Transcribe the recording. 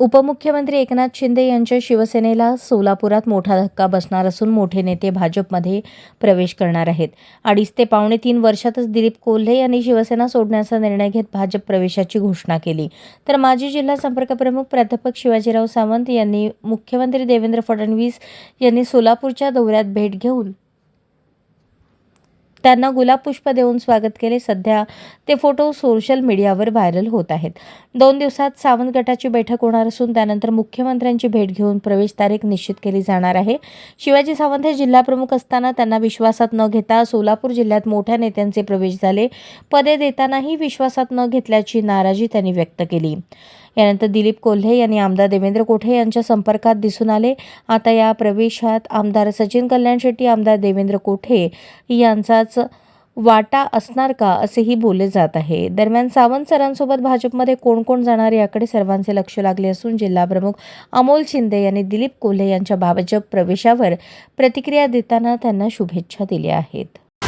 उपमुख्यमंत्री एकनाथ शिंदे यांच्या शिवसेनेला सोलापुरात मोठा धक्का बसणार असून मोठे नेते भाजपमध्ये प्रवेश करणार आहेत. अडीच ते पावणे तीन वर्षातच दिलीप कोल्हे यांनी शिवसेना सोडण्याचा निर्णय घेत भाजप प्रवेशाची घोषणा केली. तर माजी जिल्हा संपर्क प्रमुख प्राध्यापक शिवाजीराव सावंत यांनी मुख्यमंत्री देवेंद्र फडणवीस यांनी सोलापूरच्या दौऱ्यात भेट घेऊन त्यांना गुलाब पुष्प देऊन स्वागत केले. सध्या ते फोटो सोशल मीडियावर व्हायरल होत आहेत. दोन दिवसात सावंत गटाची बैठक होणार असून त्यानंतर मुख्यमंत्र्यांची भेट घेऊन प्रवेश तारीख निश्चित केली जाणार आहे. शिवाजी सावंत हे जिल्हा प्रमुख असताना त्यांना विश्वासात न घेता सोलापूर जिल्ह्यात मोठ्या नेत्यांचे प्रवेश झाले. पदे देतानाही विश्वासात न घेतल्याची नाराजी त्यांनी व्यक्त केली. यानंतर दिलीप कोल्हे यांनी आमदार देवेंद्र कोठे यांच्या संपर्कात दिसून आले. आता या प्रवेशात आमदार सचिन कल्याण शेट्टी आमदार देवेंद्र कोठे यांचाच वाटा असणार का असेही बोलले जात आहे. दरम्यान सावंत सरांसोबत भाजपमध्ये कोण कोण जाणार याकडे सर्वांचे लक्ष लागले असून जिल्हाप्रमुख अमोल शिंदे यांनी दिलीप कोल्हे यांच्या भाजप प्रवेशावर प्रतिक्रिया देताना त्यांना शुभेच्छा दिल्या आहेत.